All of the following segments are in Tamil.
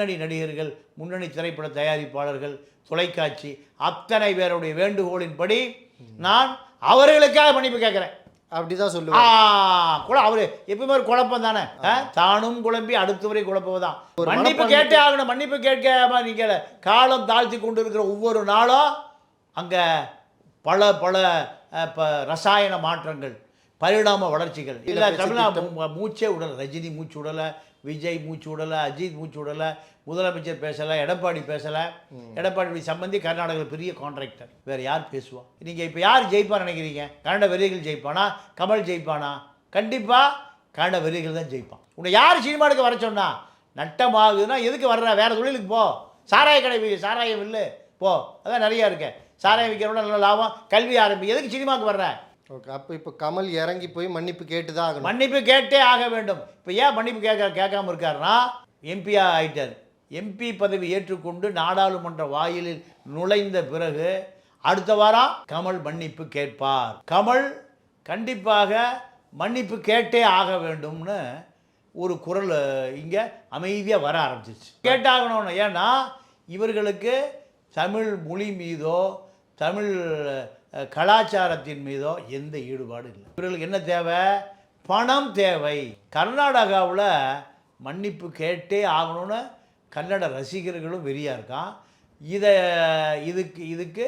முன்னணி நடிகர்கள் முன்னணி திரைப்பட தயாரிப்பாளர்கள் தொலைக்காட்சி அத்தனை பேருடைய வேண்டுகோளின்படி நான் அவர்களுக்காக மன்னிப்பு கேட்குறேன். அப்படிதான் சொல்லுவேன் குழ அவரு எப்பவுமே ஒரு குழப்பம் தானே? தானும் குழம்பி அடுத்தவரை குழப்புவதான் ஒரு மன்னிப்பு கேட்டே ஆகணும். மன்னிப்பு கேட்காம நீங்க காலம் தாழ்த்தி கொண்டு இருக்கிற ஒவ்வொரு நாளும் அங்க பல பல ரசாயன மாற்றங்கள் பரிணாம வளர்ச்சிகள். இல்லை தமிழா மூச்சே விடலை ரஜினி மூச்சு விடலை விஜய் மூச்சு விடலை அஜித் மூச்சு விடலை முதலமைச்சர் பேசலை எடப்பாடி பேசலை. எடப்பாடி சம்பந்தி கர்நாடகாவில் பெரிய கான்ட்ராக்டர் வேறு யார் பேசுவா? நீங்கள் இப்போ யார் ஜெயிப்பான்னு நினைக்கிறீங்க? கன்னட வெறிகள் ஜெயிப்பானா? கமல் ஜெயிப்பானா? கண்டிப்பாக கன்னட வெறிகள் தான் ஜெயிப்பான். உன்னை யார் சினிமாவுக்கு வர சொன்னா? நட்டமாகுதுன்னா எதுக்கு வர்ற? வேறு தொழிலுக்கு போ. சாராய கடை சாராயம் இல்லை. போ. அதான் நிறையா இருக்கு. சாராயம் விற்கிறோட நல்ல லாபம். கல்வி ஆரம்பி. எதுக்கு சினிமாவுக்கு வர்ற? ஓகே அப்போ இப்போ கமல் இறங்கி போய் மன்னிப்பு கேட்டு தான் ஆகணும். மன்னிப்பு கேட்டே ஆக வேண்டும். இப்போ ஏன் மன்னிப்பு கேட்க கேட்காம இருக்காருன்னா எம்பியா ஆயிட்டார். எம்பி பதவி ஏற்றுக்கொண்டு நாடாளுமன்ற வாயிலில் நுழைந்த பிறகு அடுத்த வாரம் கமல் மன்னிப்பு கேட்பார். கமல் கண்டிப்பாக மன்னிப்பு கேட்டே ஆக வேண்டும்னு ஒரு குரல் இங்கே அமைதியாக வர ஆரம்பிச்சிச்சு கேட்டாகணும்னு ஏன்னா இவர்களுக்கு தமிழ் மொழி மீதோ தமிழ் கலாச்சாரத்தின் மீதோ எந்த ஈடுபாடு இல்லை. இவர்களுக்கு என்ன தேவை? பணம் தேவை. கர்நாடகாவில் மன்னிப்பு கேட்டே ஆகணும்னு கன்னட ரசிகர்களும் வெறியாக இருக்கான். இதை இதுக்கு இதுக்கு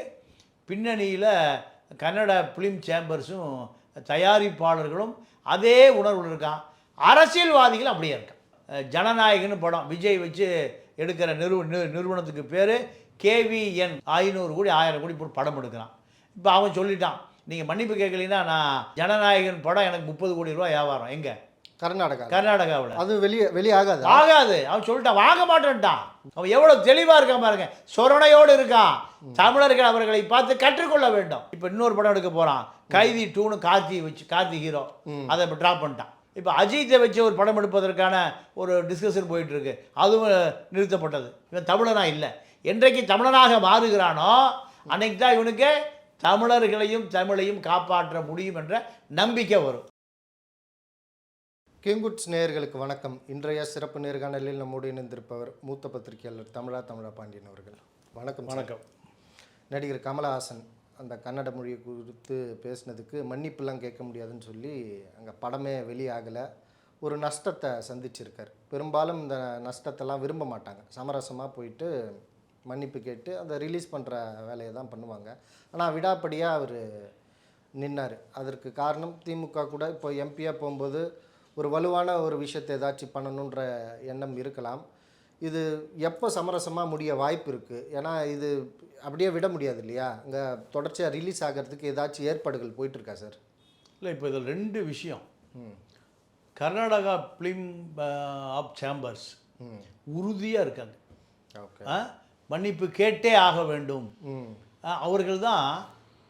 பின்னணியில் கன்னட ஃபிலிம் சேம்பர்ஸும் தயாரிப்பாளர்களும் அதே உணர்வில் இருக்கான். அரசியல்வாதிகள் அப்படியே இருக்கான். ஜனநாயகன்னு படம் விஜய் வச்சு எடுக்கிற நிறுவ நிறுவனத்துக்கு பேர் கேவிஎன் ஐநூறு கோடி ஆயிரம் கோடி போட்டு படம் எடுக்கிறான். இப்போ அவன் சொல்லிட்டான். நீங்கள் மன்னிப்பு கேட்கலைன்னா நான் ஜனநாயகன் படம் எனக்கு முப்பது கோடி ரூபா வியாபாரம். எங்கே? கர்நாடகா கர்நாடகாவில். அது வெளியே வெளியாகாது ஆகாது? அவன் சொல்லிட்டான் வாங்க மாட்டேன்ட்டான். அவன் எவ்வளவு தெளிவா இருக்கான் பாருங்க. சொரணையோடு இருக்கான். தமிழர்கள் அவர்களை பார்த்து கற்றுக்கொள்ள வேண்டும். இப்போ இன்னொரு படம் எடுக்க போறான். கைதி டூனு கார்த்தி வச்சு கார்த்தி ஹீரோ அதை இப்போ ட்ராப் பண்ணிட்டான். இப்போ அஜித்தை வச்சு ஒரு படம் எடுப்பதற்கான ஒரு டிஸ்கஷன் போயிட்டு இருக்கு அதுவும் நிறுத்தப்பட்டது. இவன் தமிழனா இல்லை. என்றைக்கு தமிழனாக மாறுகிறானோ அன்னைக்கு தான் இவனுக்கு தமிழர்களையும் தமிழையும் காப்பாற்ற முடியும் என்ற நம்பிக்கை வரும். கிங்குட்ஸ் நேயர்களுக்கு வணக்கம். இன்றைய சிறப்பு நேர்காணலில் நம்மோடு இணைந்திருப்பவர் மூத்த பத்திரிகையாளர் தமிழா தமிழா பாண்டியன் அவர்கள். வணக்கம். வணக்கம். நடிகர் கமலஹாசன் அந்த கன்னட மொழியை குறித்து பேசினதுக்கு மன்னிப்புலாம் கேட்க முடியாதுன்னு சொல்லி அங்கே படமே வெளியாகலை. ஒரு நஷ்டத்தை சந்திச்சிருக்கார். பெரும்பாலும் இந்த நஷ்டத்தெல்லாம் விரும்ப மாட்டாங்க. சமரசமாக போயிட்டு மன்னிப்பு கேட்டு அதை ரிலீஸ் பண்ணுற வேலையை தான் பண்ணுவாங்க. ஆனால் விடாப்படியாக அவர் நின்னார். அதற்கு காரணம் திமுக கூட இப்போ எம்பியாக போகும்போது ஒரு வலுவான ஒரு விஷயத்தை ஏதாச்சும் பண்ணணுன்ற எண்ணம் இருக்கலாம். இது எப்போ சமரசமாக முடிய வாய்ப்பு இருக்குது ஏன்னா இது அப்படியே விட முடியாது இல்லையா? இங்கே தொடர்ச்சியாக ரிலீஸ் ஆகிறதுக்கு ஏதாச்சும் ஏற்பாடுகள் போயிட்டுருக்கா சார்? இல்லை இப்போ இதில் ரெண்டு விஷயம். ம். கர்நாடகா ஃபிலிம் ஆஃப் சேம்பர்ஸ் ம். உறுதியாக இருக்காங்க. ஓகே? மன்னிப்பு கேட்டே ஆக வேண்டும். அவர்கள் தான்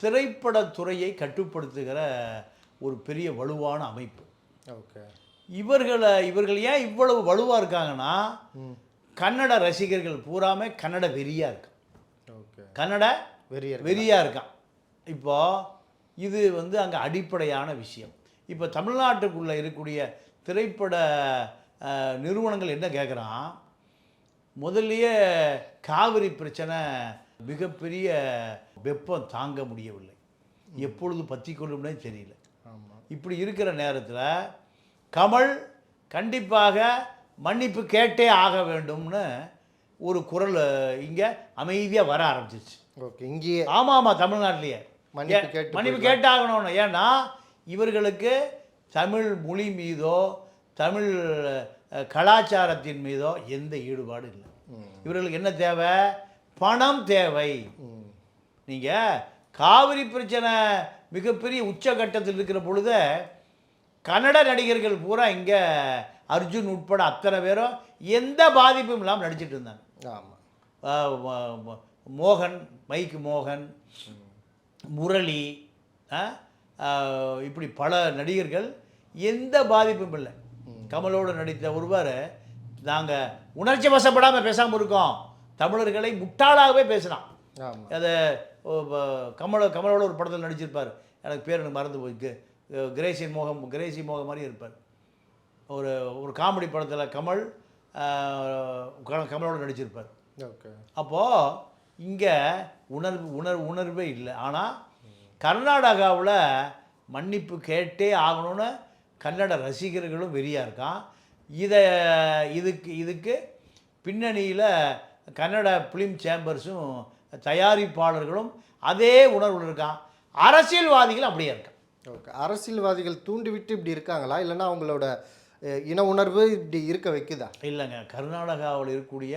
திரைப்படத்துறையை கட்டுப்படுத்துகிற ஒரு பெரிய வலுவான அமைப்பு. ஓகே. இவர்களை இவர்கள் ஏன் இவ்வளவு வலுவாக இருக்காங்கன்னா கன்னட ரசிகர்கள் பூராமே கன்னட வெறியாக இருக்கான் ஓகே. கன்னட வெறியர் வெறியாக இருக்கான் இப்போ இது வந்து அங்கே அடிப்படையான விஷயம். இப்போ தமிழ்நாட்டுக்குள்ளே இருக்கக்கூடிய திரைப்பட நிறுவனங்கள் என்ன கேட்குறான் முதல்லயே காவிரி பிரச்சனை மிகப்பெரிய வெப்பம் தாங்க முடியவில்லை. எப்பொழுது பற்றி கொள்ளும்னே தெரியல. இப்படி இருக்கிற நேரத்தில் கமல் கண்டிப்பாக மன்னிப்பு கேட்டே ஆக வேண்டும்னு ஒரு குரல் இங்கே அமைதியாக வர ஆரம்பிச்சிச்சு ஓகே இங்கேயே ஆமாம் ஆமாம் தமிழ்நாட்டிலேயே. மன்னிப்பு கேட்டாகணும்னு. ஏன்னா இவர்களுக்கு தமிழ் மொழி மீதோ தமிழ் கலாச்சாரத்தின் மீதோ எந்த ஈடுபாடு இல்லை. இவர்களுக்கு என்ன தேவை? பணம் தேவை. நீங்கள் காவிரி பிரச்சனை மிகப்பெரிய உச்சகட்டத்தில் இருக்கிற பொழுது கன்னட நடிகர்கள் பூரா இங்கே அர்ஜுன் உட்பட அத்தனை பேரும் எந்த பாதிப்பும் இல்லாமல் நடிச்சிட்டு இருந்தாங்க. ஆமாம் மோகன் மைக்கு மோகன் முரளி இப்படி பல நடிகர்கள் எந்த பாதிப்பும் இல்லை. கமலோடு நடித்த ஒருவர் நாங்கள் உணர்ச்சி வசப்படாமல் பேசாமல் இருக்கோம். தமிழர்களை முட்டாளாகவே பேசினான் அதை கமல கமலோட ஒரு படத்தில் நடிச்சிருப்பார். எனக்கு பேர் எனக்கு மறந்து போயிருக்கு. கிரேசி மோகம் கிரேசி மோகம் மாதிரி இருப்பார். ஒரு ஒரு காமெடி படத்தில் கமல் கமலோட நடிச்சிருப்பார். ஓகே. அப்போது இங்கே உணர்வு உணர்வு உணர்வே இல்லை. ஆனால் கர்நாடகாவில் மன்னிப்பு கேட்டே ஆகணும்னு கன்னட ரசிகர்களும் வெறியாக இருக்கான். இதை இதுக்கு இதுக்கு பின்னணியில் கன்னட ஃபிலிம் சேம்பர்ஸும் தயாரிப்பாளர்களும் அதே உணர்வில் இருக்கான். அரசியல்வாதிகள் அப்படியே இருக்கான். ஓகே. அரசியல்வாதிகள் தூண்டிவிட்டு இப்படி இருக்காங்களா? இல்லைன்னா அவங்களோட இன உணர்வு இப்படி இருக்க வைக்குதா? இல்லைங்க. கர்நாடகாவில் இருக்கக்கூடிய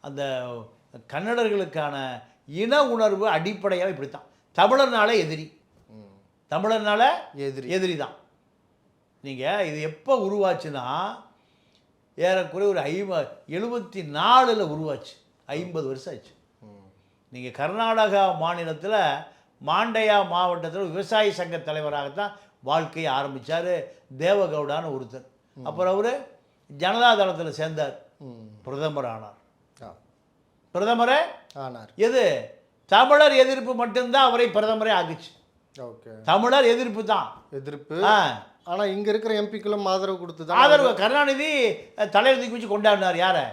அந்த கன்னடர்களுக்கான இன உணர்வு அடிப்படையாக இப்படித்தான். தமிழர்னால எதிரி. தமிழர்னால எதிரி. எதிரி தான் நீங்கள் இது எப்போ உருவாச்சுன்னா ஏறக்குறைய ஒரு ஐம்ப எழுபத்தி நாலில் உருவாச்சு. ஐம்பது வருஷம் ஆச்சு. நீங்கள் கர்நாடகா மாநிலத்தில் மாண்டையா மாவட்டத்தில் விவசாய சங்க தலைவராகத்தான் வாழ்க்கையை ஆரம்பித்தார் தேவகவுடான்னு ஒருத்தர். அப்புறம் அவர் ஜனதா தளத்தில் சேர்ந்தார். ம். பிரதமர் ஆனார் பிரதமரே? ஆனார். எது? தமிழர் எதிர்ப்பு மட்டும்தான் அவரை பிரதமரே ஆக்குச்சு. ஓகே. தமிழர் எதிர்ப்பு தான். எதிர்ப்பு? ஆ ஆனா இங்க இருக்கிற எம்பிக்களும் ஆதரவு கொடுத்து ஆதரவு கருணாநிதி தலையில தூக்கி வச்சு கொண்டாடினார் யாரை?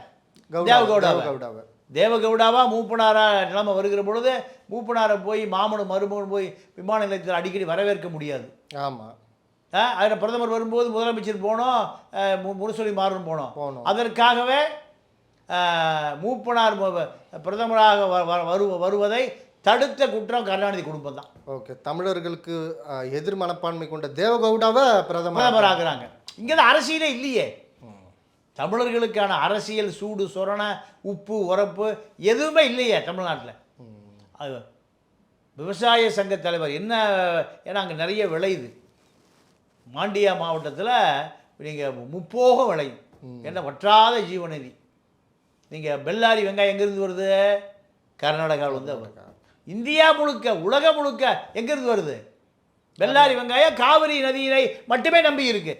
கவுடா தேவகவுடாவை. கவுடாவை தேவகவுடாவா மூப்பனாரா நிலைமை வருகிற பொழுது மூப்பனாரை போய் மாமனும் மருமகனும் போய் விமான நிலையத்தில் அடிக்கடி வரவேற்க முடியாது. ஆமா. அதில் பிரதமர் வரும்போது முதலமைச்சர் போனோம் முரசொலி மாறன் போனோம். போனோம். அதற்காகவே மூப்பனார் பிரதமராக வரு வருவதை தடுத்த குற்றம் கருணாநிதி குடும்பம் தான் ஓகே தமிழர்களுக்கு எதிர் மனப்பான்மை கொண்ட தேவகவுடாவை பிரதமர் ஆகுறாங்க இங்கே தான் அரசியலே இல்லையே. தமிழர்களுக்கான அரசியல் சூடு சொரண உப்பு உரப்பு எதுவுமே இல்லையே தமிழ்நாட்டில். அது விவசாய சங்க தலைவர் என்ன ஏன்னா அங்கே நிறைய விளையுது. மாண்டியா மாவட்டத்தில் நீங்கள் முப்போகம் விளையும். என்ன வற்றாத ஜீவநதி. நீங்கள் பெல்லாரி வெங்காயம் எங்கேருந்து வருது? கர்நாடகாவில் வந்து இந்தியா முழுக்க உலகம் முழுக்க எங்கேருந்து வருது பெல்லாரி வெங்காயம் காவிரி நதியினை மட்டுமே நம்பி இருக்கு.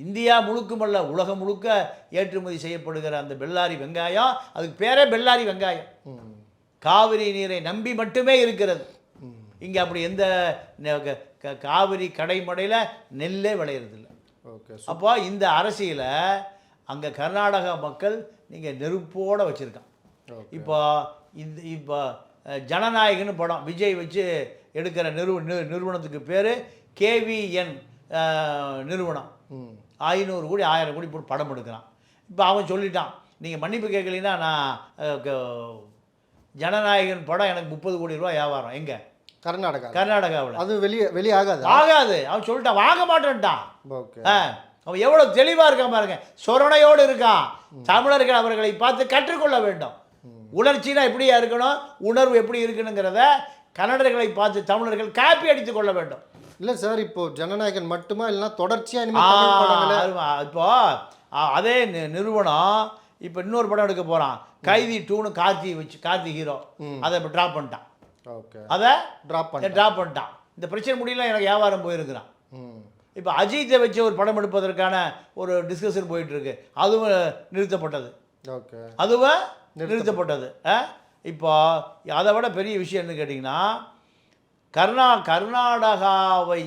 இந்தியா முழுக்குமல்ல உலகம் முழுக்க ஏற்றுமதி செய்யப்படுகிற அந்த பெல்லாரி வெங்காயம் அதுக்கு பேரே பெல்லாரி வெங்காயம். காவிரி நீரை நம்பி மட்டுமே இருக்கிறது. இங்கே அப்படி எந்த காவிரி கடைமடையில் நெல்லே விளையிறதில்ல ஓகே அப்போ இந்த அரசியலை அங்கே கர்நாடகா மக்கள் நீங்கள் நெருப்போடு வச்சுருக்கான் இப்போ இந்த இப்போ ஜனநாயகன்னு படம் விஜய் வச்சு எடுக்கிற நிறுவ நிறுவனத்துக்கு பேர் கேவிஎன் நிறுவனம். ஐநூறு கோடி ஆயிரம் கோடி போட்டு படம் எடுக்கிறான். இப்போ அவன் சொல்லிட்டான் நீங்கள் மன்னிப்பு கேட்கலைன்னா நான் ஜனநாயகன் படம் எனக்கு முப்பது கோடி ரூபா வியாபாரம். எங்கே? கர்நாடகா கர்நாடகாவில். அது வெளியே வெளியாகாதா? ஆகாது. அவன் சொல்லிட்டான் வாங்க மாட்டேன்ட்டான். ஓகே. ஆ, அவன் எவ்வளோ தெளிவாக இருக்கான் பாருங்க. சொரணையோடு இருக்கான். தமிழர்கள் அவர்களை பார்த்து கற்றுக்கொள்ள வேண்டும். உணர்ச்சினா எப்படியா இருக்கணும்? உணர்வு எப்படி இருக்கணுங்கிறத கன்னடர்களை பார்த்து தமிழர்கள் காப்பி அடித்துக் கொள்ள வேண்டும். இல்ல சார் இப்போ ஜனநாயகன் மட்டுமா இல்லைன்னா தொடர்ச்சியா ஆ, இனிமே தமிழ் படங்களே அதுவா, இப்போ அதே நிறுவனம் இப்போ இன்னொரு படம் எடுக்க போகிறான் கைதி டூன்னு கார்த்தி வச்சு கார்த்தி ஹீரோ அதை இப்போ ட்ராப் பண்ணிட்டான். ஓகே. அதை டிராப் பண்ண ட்ராப் பண்ணிட்டான். இந்த பிரச்சனை முடியல எனக்கு வியாபாரம் போயிருக்கிறான். இப்போ அஜித்தை வச்சு ஒரு படம் எடுப்பதற்கான ஒரு டிஸ்கஷன் போயிட்டு இருக்கு. அதுவும் நிறுத்தப்பட்டது. ஓகே. அதுவும் நிறுத்தப்பட்டது? இப்போ அதை விட பெரிய விஷயம் என்ன கேட்டிங்கன்னா கர்நா கர்நாடகாவை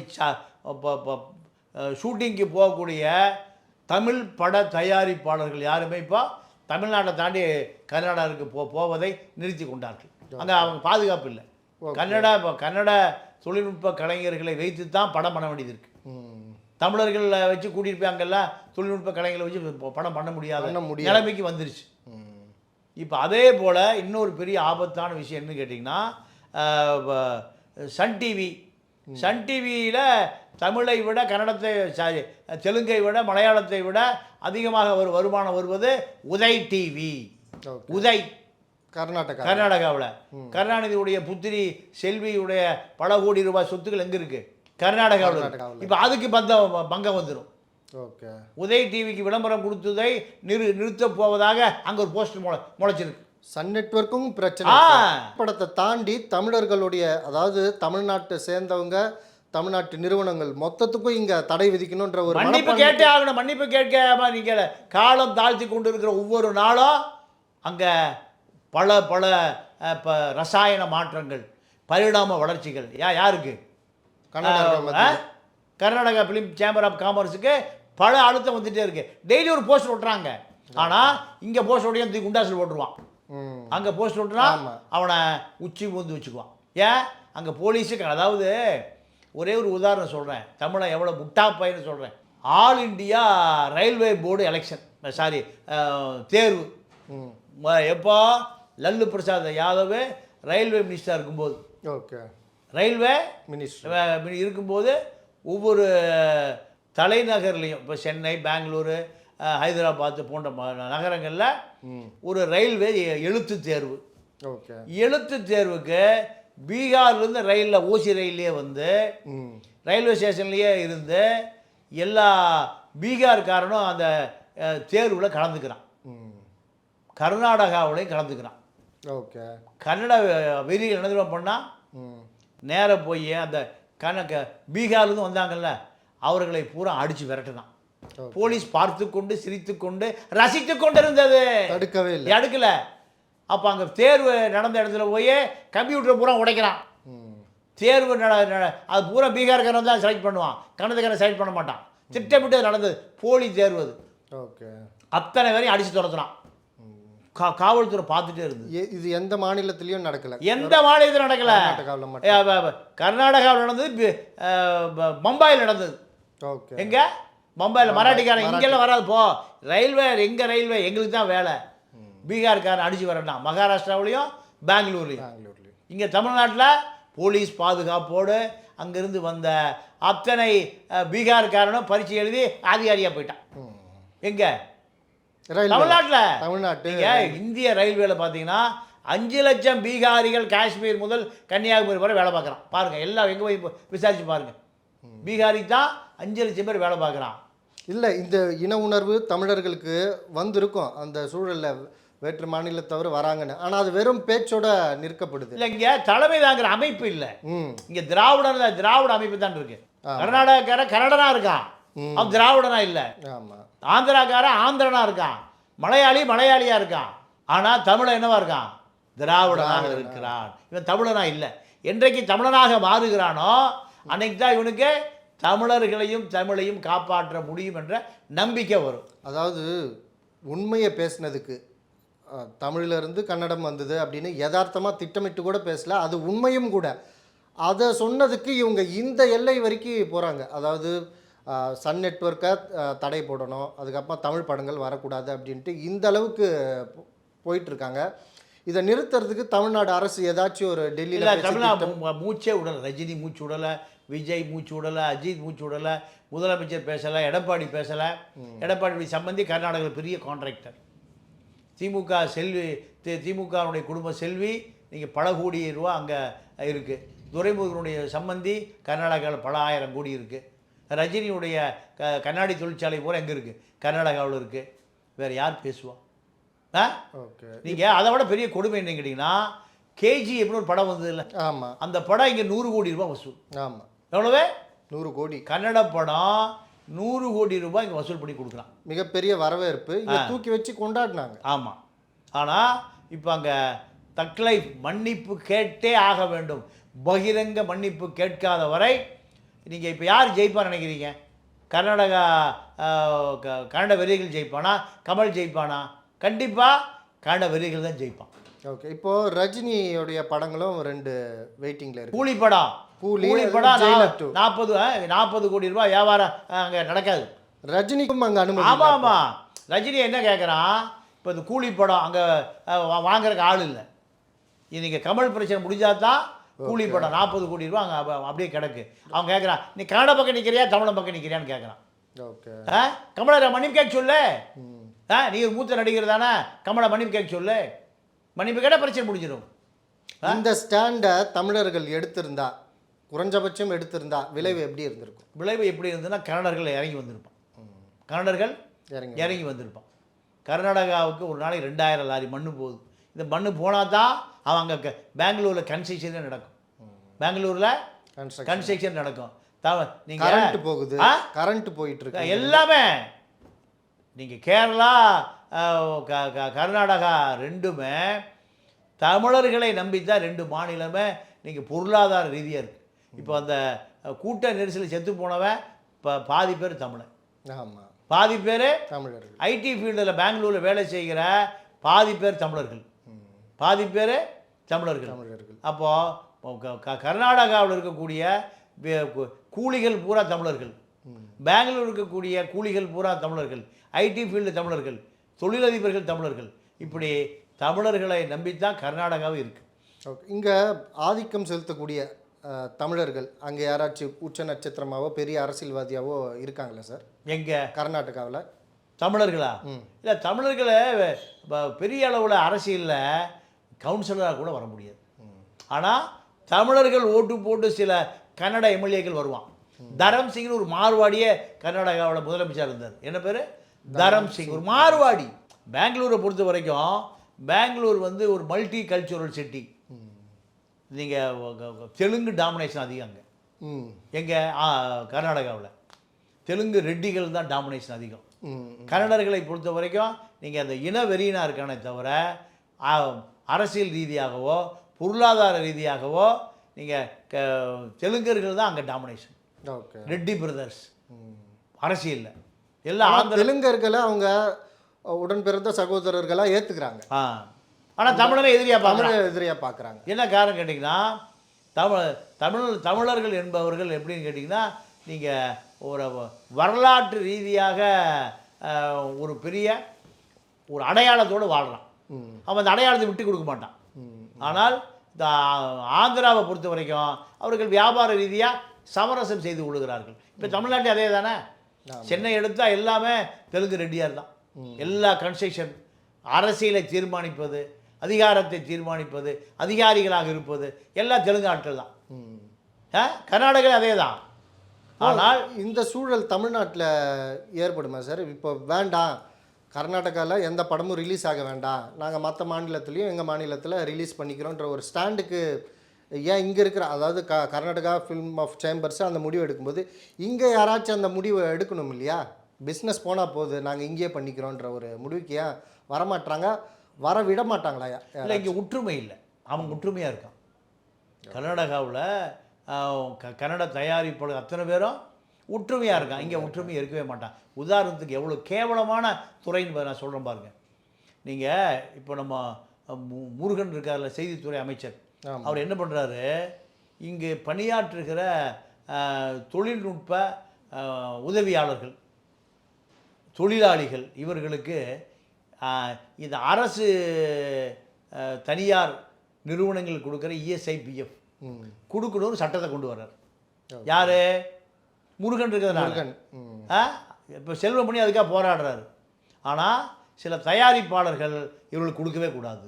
ஷூட்டிங்க்கு போகக்கூடிய தமிழ் பட தயாரிப்பாளர்கள் யாருமே இப்போ தமிழ்நாட்டை தாண்டி கர்நாடகாவுக்கு போ போவதை நிறுத்தி கொண்டார்கள். அங்கே அவங்க பாதுகாப்பு இல்லை. கன்னட இப்போ கன்னட தொழில்நுட்ப கலைஞர்களை வைத்து தான் படம் பண்ண வேண்டியது இருக்குது தமிழர்களை வச்சு கூட்டிட்டு போய் அங்கெல்லாம் தொழில்நுட்ப கலைஞர்களை வச்சு படம் பண்ண முடியாத. நிலைமைக்கு வந்துருச்சு. இப்போ அதே போல் இன்னொரு பெரிய ஆபத்தான விஷயம் என்ன கேட்டிங்கன்னா சன் டிவி சன் டிவியில் தமிழை விட கன்னடத்தை சாரி தெலுங்கை விட மலையாளத்தை விட அதிகமாக ஒரு வருமானம் வருவது உதய் டிவி உதய். கர்நாடகா கர்நாடகாவில். கருணாநிதியுடைய புத்திரி செல்வியுடைய பல கோடி ரூபாய் சொத்துக்கள் எங்கே இருக்கு? கர்நாடகாவில். இப்போ அதுக்கு பந்தம் பங்கம் வந்துடும் ஓகே. உதய் டிவிக்கு விளம்பரம் கொடுத்ததை நிறு நிறுத்தப் போவதாக அங்கே ஒரு போஸ்ட் முளை முளைச்சிருக்கு. சன் நெட்வொர்க்கும் பிரச்சனை. படத்தை தாண்டி தமிழர்களுடைய அதாவது தமிழ்நாட்டை சேர்ந்தவங்க தமிழ்நாட்டு நிறுவனங்கள் மொத்தத்துக்கும் இங்க தடை விதிக்கணும்ன்ற ஒரு மன்னிப்பு கேட்டே ஆகணும் மன்னிப்பு கேட்காம நீங்கள் காலம் தாழ்த்தி கொண்டு இருக்கிற ஒவ்வொரு நாளும் அங்கே பல பல இப்ப ரசாயன மாற்றங்கள் பரிணாம வளர்ச்சிகள். யா யாருக்கு? Karnataka. Karnataka film chamber of காமர்ஸுக்கு பல அழுத்தம் வந்துட்டே இருக்கு. டெய்லி ஒரு போஸ்ட் ஒட்டுறாங்க. ஆனால் இங்கே போஸ்ட் ஓட்டியா தூக்கி குண்டாசில் போட்டுருவான். ம். அங்கே போஸ்ட் ஓட்டுனா. அவனை உச்சி மூந்து வச்சுக்குவான். ஏன்? அங்கே போலீஸுக்கு அதாவது ஒரே ஒரு உதாரணம் சொல்கிறேன் தமிழை எவ்வளோ முட்டா பையன்னு சொல்கிறேன் all India railway board election sorry தேர்வு. எப்போ? லல்லு பிரசாத் யாதவ் ரயில்வே மினிஸ்டராக இருக்கும்போது. ஓகே. ரயில்வே மினிஸ்டர் இருக்கும்போது ஒவ்வொரு தலைநகர்லேயும் இப்போ சென்னை பெங்களூரு ஹைதராபாத் போன்ற நகரங்களில் ஒரு ரயில்வே எழுத்து தேர்வு. ஓகே. எழுத்து தேர்வுக்கு பீகார்லேருந்து ரயிலில் ஊசி ரயிலே வந்து ரயில்வே ஸ்டேஷன்லேயே இருந்து எல்லா பீகார்காரனும் அந்த தேர்வில் கலந்துக்கிறான். கர்நாடகாவிலையும் கலந்துக்கிறான். ஓகே. கன்னட வெறியில் என்ன பண்ணால் நேராக போய் அந்த கணக்க பீகார்லேருந்து வந்தாங்கல்ல? அவர்களை பூரா அடித்து விரட்டுனான் Okay. போலீஸ் பார்த்து கொண்டு சிரித்து கொண்டு ரசித்து கொண்டு இருந்தது தடுக்கவே இல்லை எடுக்கல அப்போ அங்கே தேர்வு நடந்த இடத்துல போய் கம்ப்யூட்டரை பூரா உடைக்கிறான் தேர்வு அது பூரா பீகார்காரன் தான் செலக்ட் பண்ணுவான் கன்னடக்காரன் செலக்ட் பண்ண மாட்டான் திட்டமிட்டு நடந்தது போலி தேர்வு அது ஓகே அத்தனை பேரையும் அடித்து துரத்துனான் கா காவல்துறை பார்த்துட்டே இருந்தது இது எந்த மாநிலத்திலயும் நடக்கல எந்த மாநிலத்தில் நடக்கல கர்நாடகாவில் நடந்தது பம்பாயில் நடந்தது எங்க? பம்பாயில் மராட்டிக்காரன் இங்கெல்லாம் வராது போ. ரயில்வே எங்க ரயில்வே? எங்களுக்கு தான் வேலை. பீகார்காரன் அடிச்சு வரலாம் மகாராஷ்டிராவிலையும் பெங்களூர்லையும். இங்கே தமிழ்நாட்டில் போலீஸ் பாதுகாப்போடு அங்கிருந்து வந்த அத்தனை பீகார்காரனும் பரீட்சை எழுதி அதிகாரியாக போயிட்டான். எங்க? தமிழ்நாட்டில். தமிழ்நாட்டு இந்திய ரயில்வேல பார்த்தீங்கன்னா அஞ்சு லட்சம் பீகாரிகள் காஷ்மீர் முதல் கன்னியாகுமரி வரை வேலை பார்க்குறான் பாருங்க எல்லாம் எங்கே போய் விசாரிச்சு பீகாரி தான் அஞ்சு லட்சம் பேர் வேலை பார்க்குறான். இல்லை இந்த இன உணர்வு தமிழர்களுக்கு வந்திருக்கும். அந்த சூழல்ல வேற்று மாநிலத்தவர் வராங்கன்னு. ஆனா அது வெறும் பேச்சோட நிற்கப்படுது. இல்லை இங்கே தலைமை தாங்கிற அமைப்பு இல்லை. இங்கே திராவிடன் திராவிட அமைப்பு தான் இருக்கு. ஆமா. கர்நாடகாக்காரன் கன்னடனா இருக்கான். அவன் திராவிடனா இல்லை. ஆமா. ஆந்திராக்காரன் ஆந்திரனா இருக்கான். மலையாளி மலையாளியா இருக்கான். ஆனால் தமிழன் என்னவா இருக்கான்? திராவிடனாக இருக்கிறான். இவன் தமிழனா இல்லை. என்றைக்கு தமிழனாக மாறுகிறானோ அன்னைக்கு தான் இவனுக்கு தமிழர்களையும் தமிழையும் காப்பாற்ற முடியும் என்ற நம்பிக்கை வரும். அதாவது உண்மையை பேசுனதுக்கு அஹ், தமிழ்ல இருந்து கன்னடம் வந்தது அப்படின்னு யதார்த்தமா திட்டமிட்டு கூட பேசல அது உண்மையும் கூட. அதை சொன்னதுக்கு இவங்க இந்த எல்லை வரைக்கும் போறாங்க. அதாவது சன் நெட்வொர்க்கை தடை போடணும் அதுக்கப்புறம் தமிழ் படங்கள் வரக்கூடாது அப்படின்ட்டு இந்த அளவுக்கு போ- போயிட்டு இருக்காங்க இதை நிறுத்துறதுக்கு தமிழ்நாடு அரசு ஏதாச்சும் ஒரு டெல்லியில் மூச்சே விடலை. ரஜினி மூச்சு விடலை. விஜய் மூச்சு விடலை அஜித் மூச்சு விடலை முதலமைச்சர் பேசலை எடப்பாடி பேசலை. எடப்பாடி சம்பந்தி கர்நாடகாவில் பெரிய கான்ட்ராக்டர் திமுக செல்வி தி- திமுகவுடைய குடும்ப செல்வி நீங்கள் பல கோடி ரூபா அங்கே இருக்குது துரைமுருகனுடைய சம்பந்தி கர்நாடகாவில் பல ஆயிரம் கோடி இருக்குது ரஜினியுடைய க கண்ணாடி தொழிற்சாலை பூரா எங்கே இருக்குது கர்நாடகாவில் இருக்குது வேறு யார் பேசுவா? ஆ? ஓகே. நீங்கள் அதை விட பெரிய கொடுமை என்ன கேட்டிங்கன்னா கேஜி எப்படின்னு ஒரு படம் வந்தது இல்லை? ஆமா. அந்த படம் இங்கே நூறு கோடி ரூபாய் வசூல். ஆமா. எவ்வளவு? நூறு கோடி. கன்னட படம் நூறு கோடி ரூபாய் இங்கே வசூல் பண்ணி கொடுக்குறான். மிகப்பெரிய வரவேற்பு. இங்க தூக்கி வச்சு கொண்டாடினாங்க. ஆமாம் ஆனால் இப்போ அங்கே தக்லை மன்னிப்பு கேட்டே ஆக வேண்டும். பகிரங்க மன்னிப்பு கேட்காத வரை நீங்கள் இப்போ யார் ஜெயிப்பான்னு நினைக்கிறீங்க? கர்நாடகா கன்னட வெறிகள் ஜெயிப்பானா? கமல் ஜெயிப்பானா? கண்டிப்பாக கன்னட வெறிகள் தான் ஜெயிப்பான். ஓகே. இப்போ ரஜினியோடைய படங்களும் ரெண்டு வெயிட்டிங்ல இருக்கு. கூலி படம். கூலி, two. நாற்பது நாற்பது கோடி ரூபாய் வியாபாரம் அங்கே நடக்காது. ரஜினிக்கும் அங்க அனுமதி ஆமாம். ஆமாம் ரஜினி என்ன கேட்குறான் இப்போ இந்த கூலி படம் அங்கே வாங்குறதுக்கு ஆள் இல்லை. இன்னைக்கு கமல் பிரச்சனை முடிஞ்சா தான் கூலி படம் நாற்பது கோடி ரூபா அங்கே அப்படியே கிடக்கு. அவன் கேட்குறான் நீ கன்னட பக்கம் நிற்கிறியா தமிழ் பக்கம் நிற்கிறியான்னு கேட்குறான் ஓகே. ஆ கமலை மன்னிப்பு கேட்க சொல்லு. ஆ நீ ஒரு மூத்த நடிகர் தானே கமலை மன்னிப்பு கேட்க சொல்லு. மன்னிப்பு கேட்டால் பிரச்சனை முடிஞ்சிடும். இந்த ஸ்டாண்டை தமிழர்கள் எடுத்திருந்தா குறைஞ்சபட்சம் எடுத்திருந்தா விளைவு எப்படி இருந்திருக்கும்? விளைவு எப்படி இருந்ததுன்னா கன்னடர்கள் இறங்கி வந்திருப்பான். கன்னடர்கள் இறங்கி இறங்கி வந்திருப்பான். கர்நாடகாவுக்கு ஒரு நாளைக்கு ரெண்டாயிரம் லாரி மண்ணு போகுது. இந்த மண்ணு போனால் தான் அவன் அங்கே பெங்களூரில் கன்ஸ்ட்ரக்ஷனே நடக்கும். பெங்களூரில் கன்ஸ்ட்ரக்ஷன் நடக்கும். தவ கரண்ட் நீங்கள் போகுது? கரண்ட் போயிட்டு இருக்கு எல்லாமே. நீங்கள் கேரளா கர்நாடகா ரெண்டுமே தமிழர்களை நம்பித்தான் ரெண்டு மாநிலமே நீங்கள் பொருளாதார ரீதியாக இருக்குது இப்போ அந்த கூட்ட நெரிசலில் செத்து போனவன் இப்போ பாதி பேர் தமிழன் ஆமா. பாதி பேர் தமிழர்கள். ஐடி ஃபீல்டில் பெங்களூரில் வேலை செய்கிற பாதி பேர் தமிழர்கள். பாதி பேர் தமிழர்கள். தமிழர்கள். அப்போது கர்நாடகாவில் இருக்கக்கூடிய கூலிகள் பூரா தமிழர்கள். பெங்களூர் இருக்கக்கூடிய கூலிகள் பூரா தமிழர்கள். ஐடி ஃபீல்டு தமிழர்கள். தொழிலதிபர்கள் தமிழர்கள். இப்படி தமிழர்களை நம்பித்தான் கர்நாடகாவும் இருக்குது இங்கே ஆதிக்கம் செலுத்தக்கூடிய தமிழர்கள் அங்கே யாராச்சும் உச்ச நட்சத்திரமாவோ பெரிய அரசியல்வாதியாவோ இருக்காங்களா சார்? எங்கே? கர்நாடகாவில். தமிழர்களா? இல்லை தமிழர்களை பெரிய அளவில் அரசியலில் கவுன்சிலராக கூட வர முடியாது. ஆனால் தமிழர்கள் ஓட்டு போட்டு சில கன்னட எம்எல்ஏக்கள் வருவான். தரம் சிங்னு ஒரு மார்வாடியே கர்நாடகாவில் முதலமைச்சர் இருந்தார். என்ன பேர்? தரம் சிங். ஒரு மார்வாடி. பெங்களூரை பொறுத்த வரைக்கும் பெங்களூர் வந்து ஒரு மல்டி கல்ச்சுரல் சிட்டி. நீங்கள் தெலுங்கு டாமினேஷன் அதிகம் அங்கே. ம். எங்கே கர்நாடகாவில். தெலுங்கு ரெட்டிகள் தான் டாமினேஷன் அதிகம். ம் கன்னடர்களை பொறுத்த வரைக்கும் நீங்கள் அந்த இன வெறியினா இருக்கானே தவிர அரசியல் ரீதியாகவோ பொருளாதார ரீதியாகவோ நீங்கள் க தெலுங்கர்கள் தான் அங்கே டாமினேஷன் ஓகே. ரெட்டி பிரதர்ஸ் அரசியலில். எல்லாம் தெலுங்கர்களை அவங்க உடன் பிறந்த சகோதரர்களாக ஏற்றுக்கிறாங்க ஆ. ஆனால் தமிழரை எதிரியாக பார்க்குறாங்க. தமிழ் எதிரியாக பார்க்குறாங்க. என்ன காரணம் கேட்டிங்கன்னா தமிழ் தமிழ் தமிழர்கள் என்பவர்கள் எப்படின்னு கேட்டிங்கன்னா நீங்கள் ஒரு வரலாற்று ரீதியாக ஒரு பெரிய ஒரு அடையாளத்தோடு வாழ்கிறான் அவன் அந்த அடையாளத்தை விட்டு கொடுக்க மாட்டான். ஆனால் இந்த ஆந்திராவை பொறுத்த வரைக்கும் அவர்கள் வியாபார ரீதியாக சமரசம் செய்து கொள்கிறார்கள். இப்போ தமிழ்நாட்டில் அதே தானே? சென்னை எடுத்தால் எல்லாமே தெலுங்கு ரெட்டியார் தான். எல்லா கன்ஸ்ட்ரக்ஷன் அரசியலை தீர்மானிப்பது அதிகாரத்தை தீர்மானிப்பது அதிகாரிகளாக இருப்பது எல்லாம் தெலுங்கு ஆட்கள் தான்? கர்நாடகாவில் அதே தான் ஆனால் இந்த சூழல் தமிழ்நாட்டில் ஏற்படுமா சார்? இப்போ வேண்டாம். கர்நாடகாவில் எந்த படமும் ரிலீஸ் ஆக வேண்டாம். நாங்கள் மற்ற மாநிலத்துலேயும் எங்கள் மாநிலத்தில் ரிலீஸ் பண்ணிக்கிறோன்ற ஒரு ஸ்டாண்டுக்கு ஏன் இங்கே இருக்கிற அதாவது க கர்நாடகா ஃபில்ம் ஆஃப் சேம்பர்ஸ் அந்த முடிவு எடுக்கும்போது இங்கே யாராச்சும் அந்த முடிவை எடுக்கணும் இல்லையா? பிஸ்னஸ் போனால் போகுது நாங்கள் இங்கேயே பண்ணிக்கிறோன்ற ஒரு முடிவுக்கு ஏன் வரமாட்றாங்க? வர விட மாட்டாங்களா இல்லை இங்கே ஒற்றுமை இல்லை. அவன் ஒற்றுமையாக இருக்கான். கர்நாடகாவில் கன்னட தயாரிப்பாளர் அத்தனை பேரும் ஒற்றுமையாக இருக்கான். இங்கே ஒற்றுமை இருக்கவே மாட்டான். உதாரணத்துக்கு எவ்வளோ கேவலமான துறைன்னு நான் சொல்கிறேன் பாருங்க. நீங்கள் இப்போ நம்ம முருகன் இருக்கார்ல செய்தித்துறை அமைச்சர். அவர் என்ன பண்ணுறாரு இங்கு பணியாற்றுகிற தொழில்நுட்ப உதவியாளர்கள் தொழிலாளிகள் இவர்களுக்கு இந்த அரசு தனியார் நிறுவனங்கள் கொடுக்குற இஎஸ்ஐபிஎஃப் கொடுக்கணும்னு சட்டத்தை கொண்டு வர்றார். யாரு? முருகன் இருக்கிறதுனால இப்போ செல்வமணி அதுக்காக போராடுறாரு. ஆனால் சில தயாரிப்பாளர்கள் இவர்களுக்கு கொடுக்கவே கூடாது.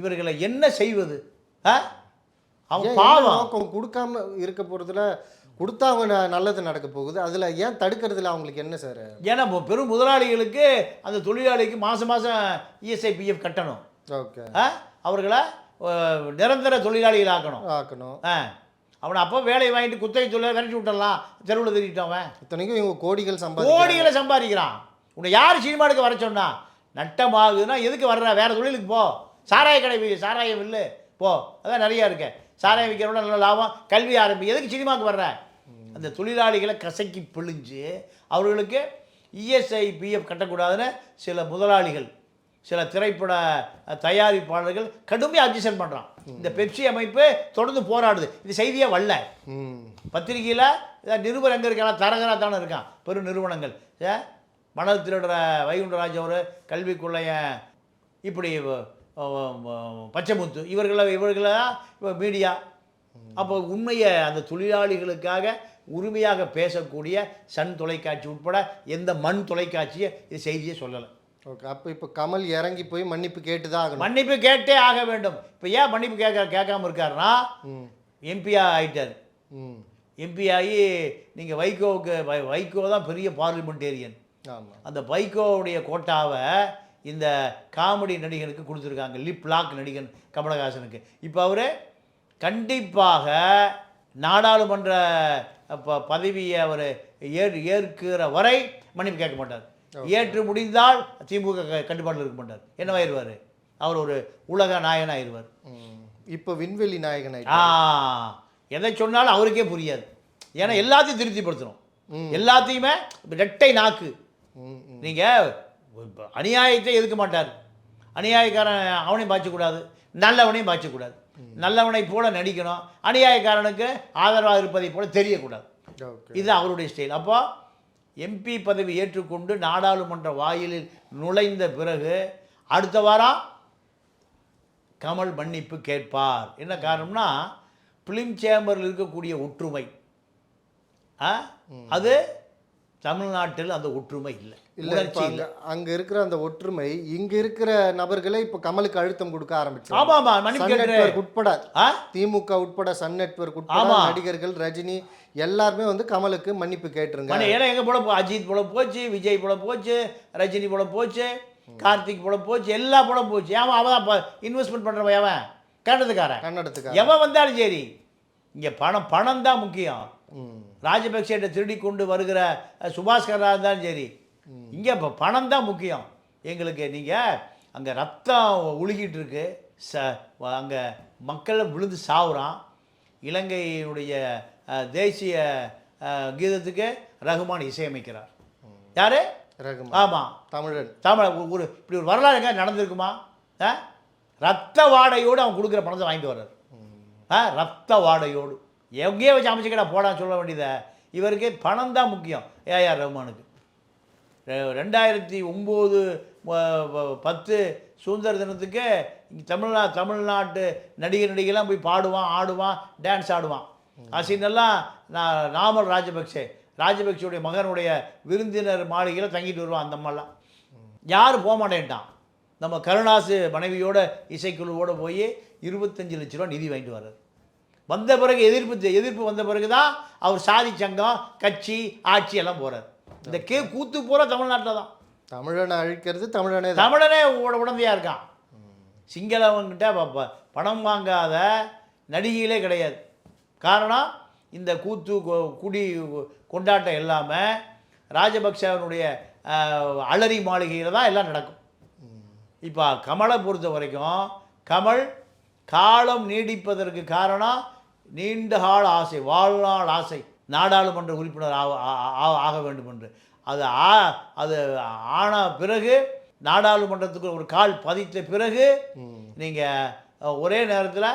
இவர்களை என்ன செய்வது? என்ன பாவம். கொடுக்காம இருக்க போகிறதுல கொடுத்தா அவங்க நல்லது நடக்க போகுது. அதில் ஏன் தடுக்கிறதுல அவங்களுக்கு என்ன சார்? ஏன்னா பெரும் முதலாளிகளுக்கு அந்த தொழிலாளிக்கு மாதம் மாதம் இஎஸ்ஐபிஎஃப் கட்டணும். ஓகே. ஆ? அவர்களை நிரந்தர தொழிலாளிகள் ஆக்கணும். ஆக்கணும். ஆ. அவனை அப்போ வேலையை வாங்கிட்டு குத்தகை தொழிலை விரட்டி விட்டுடலாம் தெருவில் திரிக்கிட்டோம் அவன். இத்தனைக்கும் இவங்க கோடிகள் சம்பாதி கோடிகளை சம்பாதிக்கிறான். உன்னை யார் சினிமா எடுக்க வர சொன்னா? நட்டமாகுதுன்னா எதுக்கு வர்ற? வேற தொழிலுக்கு போ. சாராய கடை சாராயம் வில்லு. போ. அதான் நிறையா இருக்கு. சாராயம் விற்கிறவங்க நல்ல லாபம். கல்வி ஆரம்பி. எதுக்கு சினிமாவுக்கு வர்ற? அந்த தொழிலாளிகளை கசக்கி பிழிஞ்சு அவர்களுக்கு இஎஸ்ஐ பிஎஃப் கட்டக்கூடாதுன்னு சில முதலாளிகள் சில திரைப்பட தயாரிப்பாளர்கள் கடுமையாக அப்ஜெக்ஷன் பண்ணுறான் இந்த பெப்சி அமைப்பு தொடர்ந்து போராடுது. இது செய்தியே வரல. பத்திரிகையில் நிருபர் எங்கே இருக்கான் தரகராக தானே இருக்கான். பெரும் நிறுவனங்கள். மணல் திருடுற வைகுண்டராஜ் அவர் கல்வி கொள்ளையன் இப்படி பச்சைமுத்து இவர்களை இவர்களை மீடியா அப்போ உண்மையை அந்த தொழிலாளிகளுக்காக உரிமையாக பேசக்கூடிய சன் தொலைக்காட்சி உட்பட எந்த மண் தொலைக்காட்சியை இது செய்தியே சொல்லலை. ஓகே அப்போ இப்போ கமல் இறங்கி போய் மன்னிப்பு கேட்டு தான் ஆகணும். மன்னிப்பு கேட்டே ஆக வேண்டும். இப்போ ஏன் மன்னிப்பு கேட்க கேட்காம இருக்காருன்னா ம். எம்பியா ஆயிட்டார். ம். எம்பி ஆகி நீங்கள் வைகோவுக்கு வைகோ தான் பெரிய பார்லிமெண்டேரியன். அந்த வைகோவுடைய கோட்டாவை இந்த காமெடி நடிகனுக்கு கொடுத்துருக்காங்க. லிப் லாக் நடிகன் கமலஹாசனுக்கு. இப்போ அவர் கண்டிப்பாக நாடாளுமன்ற ப பதவியை அவர் ஏற் ஏற்கிற வரை மன்னிப்பு கேட்க மாட்டார். ஏற்று முடிந்தால் திமுக கட்டுப்பாட்டில் இருக்க மாட்டார். என்னவாயிருவார் அவர் ஒரு உலக நாயனாயிருவார் ம். இப்போ விண்வெளி நாயகன் ஆ எதை சொன்னாலும் அவருக்கே புரியாது. ஏன்னா எல்லாத்தையும் திருப்திப்படுத்தணும். எல்லாத்தையுமே ரெட்டை நாக்கு. நீங்கள் அநியாயத்தை எதுக்க மாட்டார். அநியாயக்காரன் அவனையும் பாய்ச்சக்கூடாது. நல்லவனையும் பாய்ச்சக்கூடாது. நல்லவனை போல நடிக்கணும். அநியாயக்காரனுக்கு ஆதரவாக இருப்பதை போல தெரியக்கூடாது. இது அவருடைய ஸ்டைல். அப்போ எம்பி பதவி ஏற்றுக்கொண்டு நாடாளுமன்ற வாயிலில் நுழைந்த பிறகு அடுத்த வாரம் கமல் மன்னிப்பு கேட்பார். என்ன காரணம்னா ஃபிலிம் சேம்பரில் இருக்கக்கூடிய ஒற்றுமை? அது தமிழ்நாட்டில் அந்த ஒற்றுமை இல்லை. இல்ல அங்க அங்க இருக்கிற அந்த ஒற்றுமை இங்க இருக்கிற நபர்களே இப்போ கமலுக்கு அழுத்தம் கொடுக்க ஆரம்பிச்சு ஆமா ஆமா மன்னிப்பு சன் கேட்டு நெட்வொர்க் உட்பட திமுக உட்பட சன் நெட்வொர்க் உட்பட. நடிகர்கள் ரஜினி எல்லாருமே வந்து கமலுக்கு மன்னிப்பு கேட்டுருங்க ஏன்னா எங்கே போல அஜித் போல போச்சு விஜய் போல போச்சு ரஜினி போல போச்சு கார்த்திக் போல போச்சு எல்லா போல போச்சு. அவன் அவன் தான் இன்வெஸ்ட்மெண்ட் பண்ணுறவன் அவன் கண்டதுக்காரன் கன்னடத்துக்கு எவன் வந்தாலும் சரி இங்கே பணம் பணம் தான் முக்கியம் ராஜபக்சேட்ட திருடி கொண்டு வருகிற சுபாஸ்கரா இருந்தாலும் சரி. இங்கே இப்போ பணம் தான் முக்கியம். எங்களுக்கு நீங்கள் அங்கே ரத்தம் உழுகிட்டு இருக்கு. ச அங்கே மக்கள் விழுந்து சாவுறான். இலங்கையினுடைய தேசிய கீதத்துக்கு ரகுமான் இசையமைக்கிறார். யாரு? ரகுமான். ஆமாம் தமிழன். தமிழ் ஒரு- இப்படி ஒரு வரலாறு எங்க நடந்திருக்குமா? ஆ ரத்த வாடையோடு அவன் கொடுக்குற பணத்தை வாங்கிட்டு வர்றாரு. ஆ ரத்த வாடையோடு. எங்கேயே வச்சு அமைச்சுக்கடா போடான்னு சொல்ல வேண்டியதை. இவருக்கு பணம் தான் முக்கியம். ஏஆர் ரஹ்மானுக்கு ரெ- ரெண்டாயிரத்தி ஒம்பது பத்து சுதந்திர தினத்துக்கு தமிழ்நா தமிழ்நாட்டு நடிகர் நடிகைலாம் போய் பாடுவான் ஆடுவான் டான்ஸ் ஆடுவான். அசினெல்லாம் நான் நாமல் ராஜபக்சே. ராஜபக்சேவுடைய மகனுடைய விருந்தினர் மாளிகையில் தங்கிட்டு வருவான் அந்த அம்மாலாம். யாரும் போக மாட்டேன்ட்டான். நம்ம கருணாசு மனைவியோட இசைக்குழுவோடு போய் இருபத்தஞ்சு லட்ச ரூபா நிதி வாங்கிட்டு வர்றாரு. வந்த பிறகு எதிர்ப்பு எதிர்ப்பு வந்த பிறகு தான் அவர் சாதி சங்கம் கட்சி ஆட்சி எல்லாம் போறாரு. இந்த கே கூத்து பூரா தமிழ்நாட்டில் தான் தமிழனை அழிக்கிறது தமிழனே தமிழனே உட உடந்தையாக இருக்கான். ப- பணம் வாங்காத நடிகைகளே கிடையாது. காரணம் இந்த கூத்து குடி கொண்டாட்டம் எல்லாமே ராஜபக்சவனுடைய அலரி மாளிகையில் தான் எல்லாம் நடக்கும். இப்போ கமலை பொறுத்த வரைக்கும் கமல் காலம் நீடிப்பதற்கு காரணம் நீண்ட கால ஆசை வாழ்நாள் ஆசை நாடாளுமன்ற உறுப்பினர் ஆக ஆ- ஆக வேண்டும் என்று. அது ஆ அது ஆன பிறகு நாடாளுமன்றத்துக்கு ஒரு கால் பதித்த பிறகு நீங்கள் ஒரே நேரத்தில்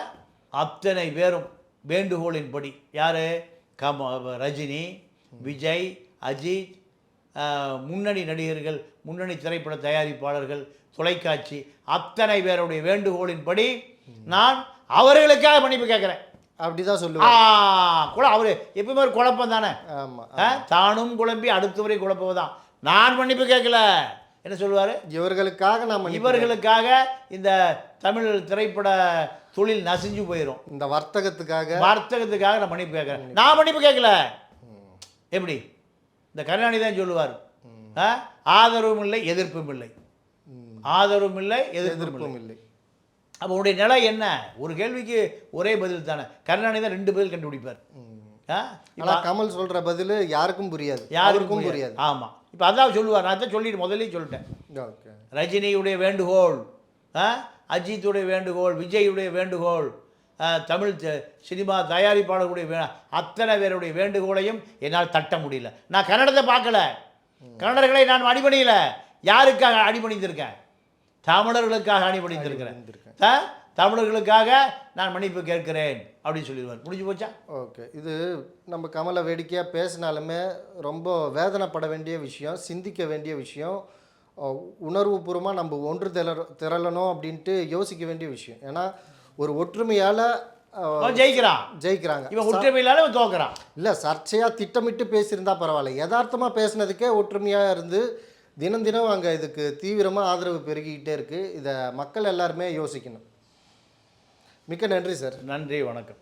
அத்தனை பேரும் வேண்டுகோளின்படி யார்? கம ரஜினி விஜய் அஜித் முன்னணி நடிகர்கள் முன்னணி திரைப்பட தயாரிப்பாளர்கள் தொலைக்காட்சி அத்தனை பேருடைய வேண்டுகோளின்படி நான் அவர்களுக்காக மன்னிப்பு கேட்குறேன். அப்படிதான் ஆ சொல்லுவேன் குழ அவர் எப்பவுமே ஒரு குழப்பம் தானே? ஆமா ஆ, தானும் குழம்பி அடுத்தவரை குழப்பவதான் நான் மன்னிப்பு கேட்கல. என்ன சொல்லுவார்? இவர்களுக்காக மன்னிப்பு இவர்களுக்காக இந்த தமிழ் திரைப்பட தொழில் நசிஞ்சு போயிடும் இந்த வர்த்தகத்துக்காக. வர்த்தகத்துக்காக நான் மன்னிப்பு கேட்குறேன். நான் மன்னிப்பு கேட்கல. எப்படி? இந்த கருணாநிதி தான் சொல்லுவார்? ஆதரவும் இல்லை எதிர்ப்பும் இல்லை. ஆதரவும் இல்லை எதிர்ப்பும் இல்லை. அப்போ உன்னுடைய நிலை என்ன? ஒரு கேள்விக்கு ஒரே பதில் தானே. கருணாநிதி தான் ரெண்டு பதில் கண்டுபிடிப்பார். ஆ? இப்ப ஆனா கமல் சொல்ற பதில் யாருக்கும் புரியாது. யாருக்கும் புரியாது. ஆமாம் இப்போ அதான் சொல்லுவார். நான் தான் சொல்லிட்டு முதல்லயே சொல்லிட்டேன். ரஜினியுடைய வேண்டுகோள் ஆ? அஜித்துடைய வேண்டுகோள் விஜயுடைய வேண்டுகோள் தமிழ் சினிமா தயாரிப்பாளர்களுடைய வே அத்தனை பேருடைய வேண்டுகோளையும் என்னால் தட்ட முடியல. நான் கன்னடத்தை பார்க்கல. கன்னடர்களை நான் அடிபணியல. யாருக்காக அடிபணிந்திருக்கேன்? தமிழர்களுக்காக அடிபணிந்திருக்கிறேன் ஆ? தமிழர்களுக்காக நான் மன்னிப்பு கேட்கிறேன் அப்படின்னு சொல்லிடுவார். முடிஞ்சு போச்சா? ஓகே. இது நம்ம கமலை வேடிக்கையாக பேசினாலுமே ரொம்ப வேதனைப்பட வேண்டிய விஷயம் சிந்திக்க வேண்டிய விஷயம் உணர்வுபூர்வமாக நம்ம ஒன்று திரள திரளணும் அப்படின்ட்டு யோசிக்க வேண்டிய விஷயம். ஏன்னா ஒரு ஒற்றுமையால் ஜெயிக்கிறான். ஜெயிக்கிறாங்க. இவன் ஒற்றுமையிலால தோக்குறான். இல்லை சர்ச்சையாக திட்டமிட்டு பேசியிருந்தா பரவாயில்ல. யதார்த்தமாக பேசுனதுக்கே ஒற்றுமையாக இருந்து தினம் தினம் அங்கே இதுக்கு தீவிரமாக ஆதரவு பெருகிக்கிட்டே இருக்குது இதை மக்கள் எல்லாருமே யோசிக்கணும். மிக்க நன்றி சார். நன்றி வணக்கம்.